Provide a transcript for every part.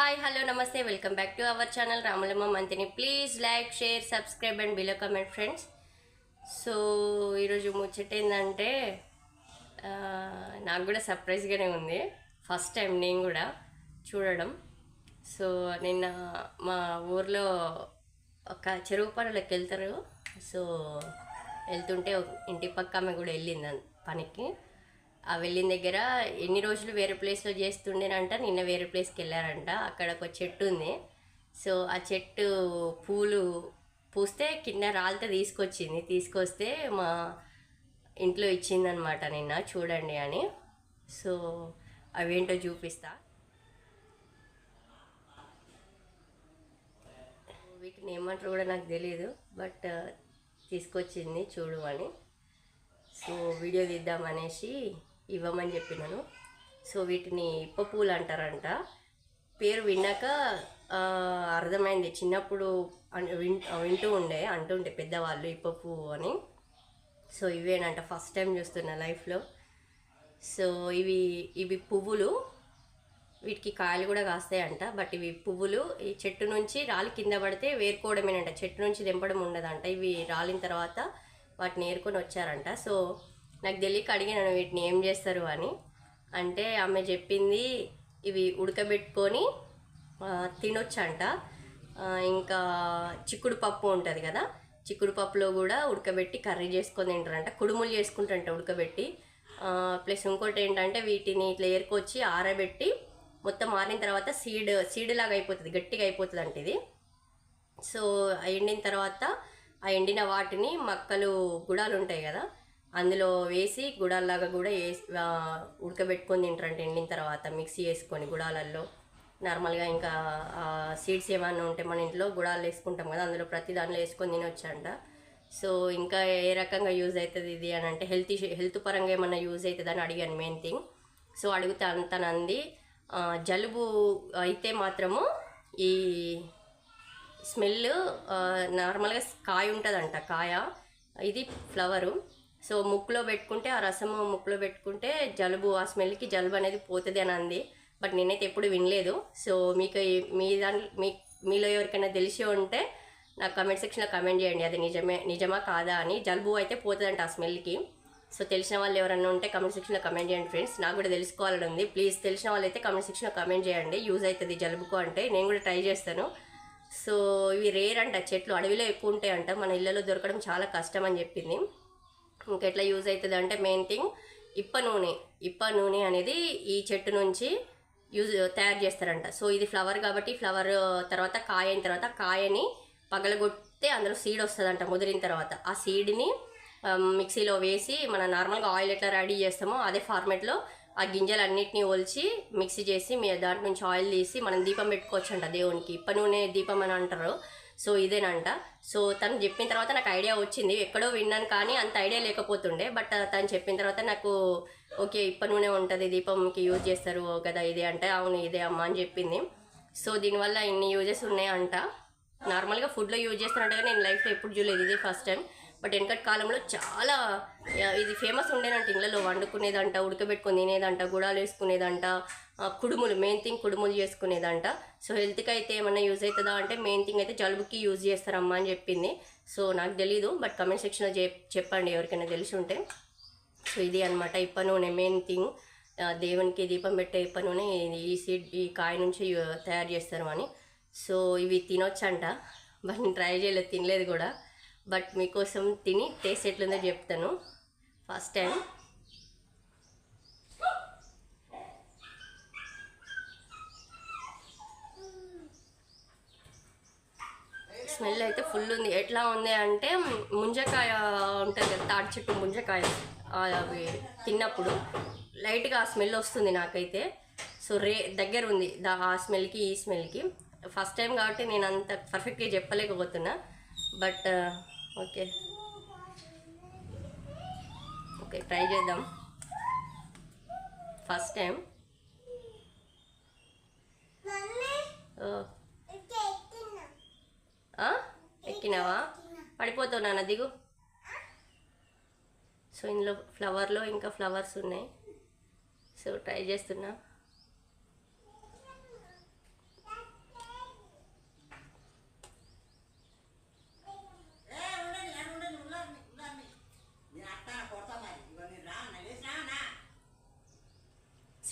Hi hello నమస్తే. Welcome back to our channel Ramulamma Manthani. Please like share subscribe and below comment friends. So ఈరోజు ముచ్చట ఏంటంటే నాకు కూడా సర్ప్రైజ్గానే ఉంది. ఫస్ట్ టైం నేను కూడా చూడడం. సో నిన్న మా ఊర్లో ఒక చెరువు పనులకు వెళ్తారు. సో వెళ్తుంటే ఇంటి పక్క ఆమె కూడా వెళ్ళింది పనికి. ఆ వెళ్ళిన దగ్గర ఎన్ని రోజులు వేరే ప్లేస్లో చేస్తుండేనంట నిన్న వేరే ప్లేస్కి వెళ్ళారంట. అక్కడ ఒక చెట్టు ఉంది. సో ఆ చెట్టు పూలు పూస్తే కింద రాలితే తీసుకొచ్చింది. తీసుకొస్తే మా ఇంట్లో ఇచ్చిందనమాట నిన్న చూడండి అని. సో అవేంటో చూపిస్తా. వీటిని ఏమంటారు కూడా నాకు తెలియదు బట్ తీసుకొచ్చింది చూడు అని. సో వీడియో తీద్దామనేసి ఇవ్వమని చెప్పినాను. సో వీటిని ఇప్పపూలు అంటారంట. పేరు విన్నాక అర్థమైంది. చిన్నప్పుడు విన్- వింటూ ఉండే అంటుంటే పెద్దవాళ్ళు ఇప్పపు అని. సో ఇవేనంట ఫస్ట్ టైం చూస్తున్నా లైఫ్లో. సో ఇవి ఇవి పువ్వులు వీటికి కాయలు కూడా కాస్తాయంట. బట్ ఇవి పువ్వులు ఈ చెట్టు నుంచి రాలి కింద పడితే వేరుకోవడమేనంట. చెట్టు నుంచి తెంపడం ఉండదంట. ఇవి రాలిన తర్వాత వాటిని ఏరుకొని వచ్చారంట. సో నాకు తెలియక అడిగినాను వీటిని ఏం చేస్తారు అని. అంటే ఆమె చెప్పింది ఇవి ఉడకబెట్టుకొని తినొచ్చంట. ఇంకా చిక్కుడు పప్పు ఉంటుంది కదా చిక్కుడు పప్పులో కూడా ఉడకబెట్టి కర్రీ చేసుకొని తింటారంట. కుడుములు చేసుకుంటారంట ఉడకబెట్టి. ప్లస్ ఇంకోటి ఏంటంటే వీటిని ఇట్లా ఏరుకొచ్చి ఆరబెట్టి మొత్తం ఆరిన తర్వాత సీడ్ సీడ్ లాగా అయిపోతుంది గట్టిగా అయిపోతుంది అంటే ఇది. సో ఎండిన తర్వాత ఆ ఎండిన వాటిని మక్కలు గుడాలు ఉంటాయి కదా అందులో వేసి గుడాల్లాగా కూడా వేసి ఉడకబెట్టుకొని తింటారంటే ఎండిన తర్వాత మిక్సీ వేసుకొని గుడాలల్లో. నార్మల్గా ఇంకా సీడ్స్ ఏమైనా ఉంటే మన ఇంట్లో గుడాలు వేసుకుంటాం కదా అందులో ప్రతి దానిలో వేసుకొని తినొచ్చంట. సో ఇంకా ఏ రకంగా యూజ్ అవుతుంది ఇది అని అంటే హెల్త్ హెల్త్ పరంగా ఏమైనా యూజ్ అవుతుంది అని అడిగాను మెయిన్ థింగ్. సో అడిగితే అంత నంది జలుబు అయితే మాత్రము ఈ స్మెల్ నార్మల్గా కాయ ఉంటుందంట కాయ. ఇది ఫ్లవరు. సో ముక్కులో పెట్టుకుంటే ఆ రసము ముక్కులో పెట్టుకుంటే జలుబు ఆ స్మెల్కి జలుబు అనేది పోతుంది అని అంది. బట్ నేనైతే ఎప్పుడు వినలేదు. సో మీకు మీ దాని మీ మీలో ఎవరికైనా తెలిసి ఉంటే నాకు కమెంట్ సెక్షన్లో కమెంట్ చేయండి. అది నిజమే నిజమా కాదా అని. జలుబు అయితే పోతుందంట ఆ స్మెల్కి. సో తెలిసిన వాళ్ళు ఎవరైనా ఉంటే కమెంట్ సెక్షన్లో కమెంట్ చేయండి ఫ్రెండ్స్. నాకు కూడా తెలుసుకోవాలని ఉంది. ప్లీజ్ తెలిసిన వాళ్ళు అయితే కమెంట్ సెక్షన్లో కమెంట్ చేయండి. యూజ్ అవుతుంది జలుబుకు అంటే. నేను కూడా ట్రై చేస్తాను. సో ఇవి రేర్ అంట చెట్లు అడవిలో ఎక్కువ ఉంటాయి అంట మన ఇళ్ళలో దొరకడం చాలా కష్టం అని చెప్పింది. ఇంకెట్లా యూజ్ అవుతుంది అంటే మెయిన్ థింగ్ ఇప్ప నూనె ఇప్ప నూనె అనేది ఈ చెట్టు నుంచి యూజ్ తయారు చేస్తారంట. సో ఇది ఫ్లవర్ కాబట్టి ఫ్లవర్ తర్వాత కాయ అయిన తర్వాత కాయని పగలగొడితే అందులో సీడ్ వస్తుందంట ముదిరిన తర్వాత. ఆ సీడ్ని మిక్సీలో వేసి మన నార్మల్గా ఆయిల్ ఎట్లా రెడీ చేస్తామో అదే ఫార్మేట్లో ఆ గింజలు అన్నిటిని ఒలిచి మిక్సీ చేసి మీ దాంట్ నుంచి ఆయిల్ తీసి మనం దీపం పెట్టుకోవచ్చు అంట దేవునికి. ఇప్ప నూనె దీపం అని అంటారు. సో ఇదేనంట. సో తను చెప్పిన తర్వాత నాకు ఐడియా వచ్చింది. ఎక్కడో విన్నాను కానీ అంత ఐడియా లేకపోతుండే. బట్ తను చెప్పిన తర్వాత నాకు ఓకే ఇప్ప నూనె ఉంటుంది. దీపంకి యూజ్ చేస్తారు కదా ఇదే అంటే అవును ఇదే అమ్మ అని చెప్పింది. సో దీనివల్ల ఇన్ని యూజెస్ ఉన్నాయంట. నార్మల్గా ఫుడ్లో యూజ్ చేస్తున్నట్టుగా నేను లైఫ్లో ఎప్పుడు చూడలేదు. ఇదే ఫస్ట్ టైం. బట్ వెనకటి కాలంలో చాలా ఇది ఫేమస్ ఉండేనంట ఇళ్ళలో వండుకునేదంట ఉడకబెట్టుకుని తినేదంట గుడాలు వేసుకునేదంట కుడుములు మెయిన్ థింగ్ కుడుములు చేసుకునేదంట. సో హెల్త్కి అయితే ఏమన్నా యూజ్ అవుతుందా అంటే మెయిన్ థింగ్ అయితే జలుబుకి యూజ్ చేస్తారమ్మా అని చెప్పింది. సో నాకు తెలీదు బట్ కమెంట్ సెక్షన్లో చెప్పండి ఎవరికైనా తెలిసి ఉంటే. సో ఇది అనమాట ఇప్ప నూనె మెయిన్ థింగ్ దేవునికి దీపం పెట్టే ఇప్ప నూనె ఈ సీడ్ ఈ కాయ నుంచి తయారు చేస్తారు అని. సో ఇవి తినొచ్చంట బట్ నేను ట్రై చేయలేదు తినలేదు కూడా. బట్ మీకోసం తిని టేస్ట్ ఎట్లుందో చెప్తాను. ఫస్ట్ టైం స్మెల్ అయితే ఫుల్ ఉంది. ఎట్లా ఉంది అంటే ముంజకాయ ఉంటుంది కదా తాడి చెట్టు ముంజకాయ అవి తిన్నప్పుడు లైట్గా ఆ స్మెల్ వస్తుంది నాకైతే. సో రే దగ్గర ఉంది. దా ఆ స్మెల్కి ఈ స్మెల్కి. ఫస్ట్ టైం కాబట్టి నేను అంత పర్ఫెక్ట్గా చెప్పలేకపోతున్నా. But okay. ఓకే ట్రై చేద్దాం. First time. ఎక్కినావా? పడిపోతావు నాన్న దిగు. సో ఇందులో ఫ్లవర్లో ఇంకా ఫ్లవర్స్ ఉన్నాయి. సో ట్రై చేస్తున్నా.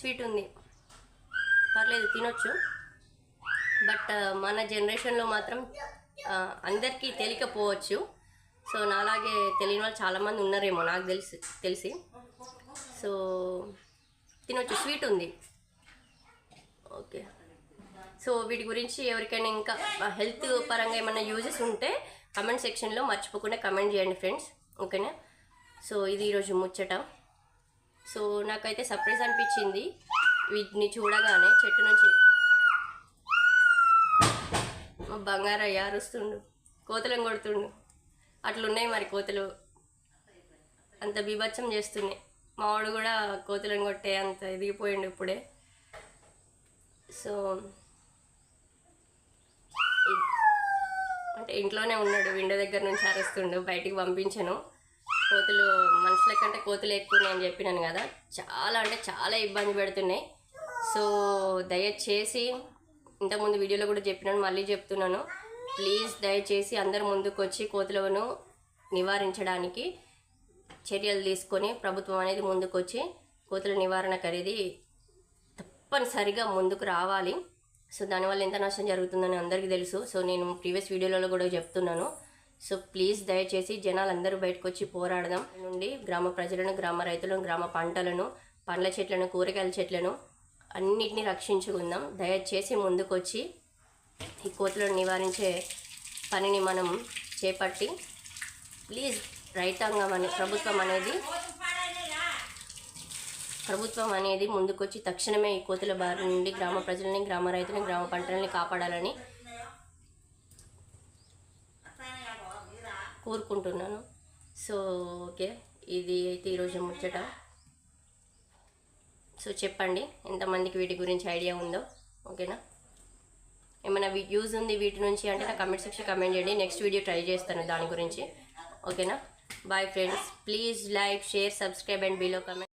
స్వీట్ ఉంది. పర్లేదు తినొచ్చు. బట్ మన జనరేషన్లో మాత్రం అందరికీ తెలియకపోవచ్చు. సో నాలాగే తెలియని వాళ్ళు చాలామంది ఉన్నారేమో నాకు తెలిసి తెలిసి. సో తినొచ్చు స్వీట్ ఉంది. ఓకే. సో వీటి గురించి ఎవరికైనా ఇంకా హెల్త్ పరంగా ఏమైనా యూజెస్ ఉంటే కమెంట్ సెక్షన్లో మర్చిపోకుండా కమెంట్ చేయండి ఫ్రెండ్స్. ఓకేనా? సో ఇది ఈరోజు ముచ్చట. సో నాకైతే సర్ప్రైజ్ అనిపించింది. వీటిని చూడగానే చెట్టు నుంచి మా బంగారయ్య అరుస్తుండు కోతలను కొడుతుండు. అట్లున్నాయి మరి కోతలు. అంత బీభత్సం చేస్తున్నాయి మావాడు కూడా కోతులను కొట్టే అంత ఎదిగిపోయిండు ఇప్పుడే. సో అంటే ఇంట్లోనే ఉన్నాడు విండో దగ్గర నుంచి అరుస్తుండు బయటికి పంపించను. కోతులు మనుషుల కంటే కోతులు ఎక్కువ నేను చెప్పినాను కదా. చాలా అంటే చాలా ఇబ్బంది పెడుతున్నాయి. సో దయచేసి ఇంతకుముందు వీడియోలో కూడా చెప్పినాను మళ్ళీ చెప్తున్నాను. ప్లీజ్ దయచేసి అందరు ముందుకు వచ్చి కోతులను నివారించడానికి చర్యలు తీసుకొని ప్రభుత్వం అనేది ముందుకు వచ్చి కోతుల నివారణ ఖరీది తప్పనిసరిగా ముందుకు రావాలి. సో దానివల్ల ఎంత నష్టం జరుగుతుందని అందరికీ తెలుసు. సో నేను ప్రీవియస్ వీడియోలలో కూడా చెప్తున్నాను. సో ప్లీజ్ దయచేసి జనాలు అందరూ బయటకు వచ్చి పోరాడదాం. నుండి గ్రామ ప్రజలను గ్రామ రైతులను గ్రామ పంటలను పండ్ల చెట్లను కూరగాయల చెట్లను అన్నిటిని రక్షించుకుందాం. దయచేసి ముందుకొచ్చి ఈ కోతులను నివారించే పనిని మనం చేపట్టి ప్లీజ్ రైతాంగం అనే ప్రభుత్వం అనేది ప్రభుత్వం అనేది ముందుకొచ్చి తక్షణమే ఈ కోతుల బారి నుండి గ్రామ ప్రజలని గ్రామ రైతులను గ్రామ పంటలని కాపాడాలని కోరుకుంటున్నాను. So okay. ఇది అయితే ఈరోజు ముచ్చట. సో చెప్పండి. ఎంతమందికి వీటి గురించి ఐడియా ఉందో. ఓకేనా? ఏమైనా యూజ్ ఉంది వీటి నుంచి అంటే నా కమెంట్ సెక్షన్ కమెంట్ చేయండి. నెక్స్ట్ వీడియో ట్రై చేస్తాను దాని గురించి. ఓకేనా? Bye friends. Please like share subscribe and below comment.